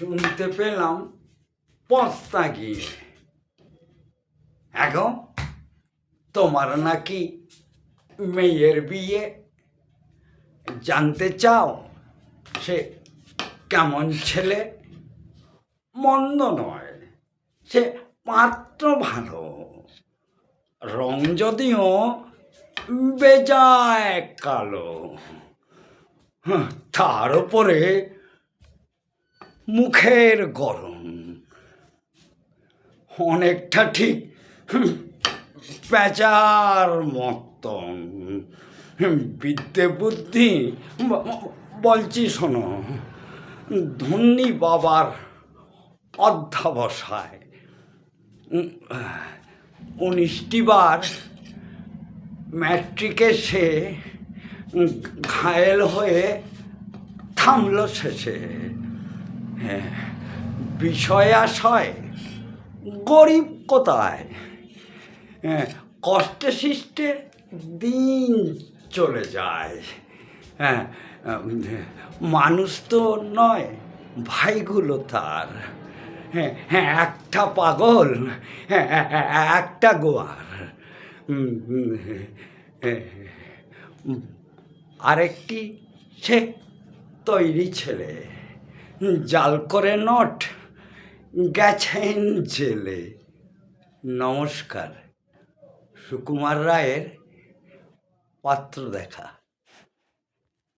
শুনতে পেলাম পস্তা গিয়ে। এখন তোমার নাকি মেয়ের বিয়ে জানতে চাও? সে কেমন ছেলে? মন্দ নয় সে পাত্র ভালো। রং যদিও বেজায় কালো। হ্যাঁ, তার উপরে মুখের গরম। অনেকটা ঠিক পেঁচার মতন। বিদ্যে বুদ্ধি বলছি শোনো, ধন্যী বাবার অধ্যাবসায়। উনিশটি বার ম্যাট্রিকে সে ঘায়েল হয়ে থামল শেষে। হ্যাঁ বিষয় আশয় গরিব কোথায়? হ্যাঁ কষ্টে সৃষ্টে দিন চলে যায়। হ্যাঁ মানুষ তো নয় ভাইগুলো তার। হ্যাঁ হ্যাঁ একটা পাগল হ্যাঁ একটা গোয়ার। হ্যাঁ, আরেকটি সে তৈরি ছেলে। জাল করে নট গেছেন জেলে। নমস্কার সুকুমার রায়ের পাত্র দেখা।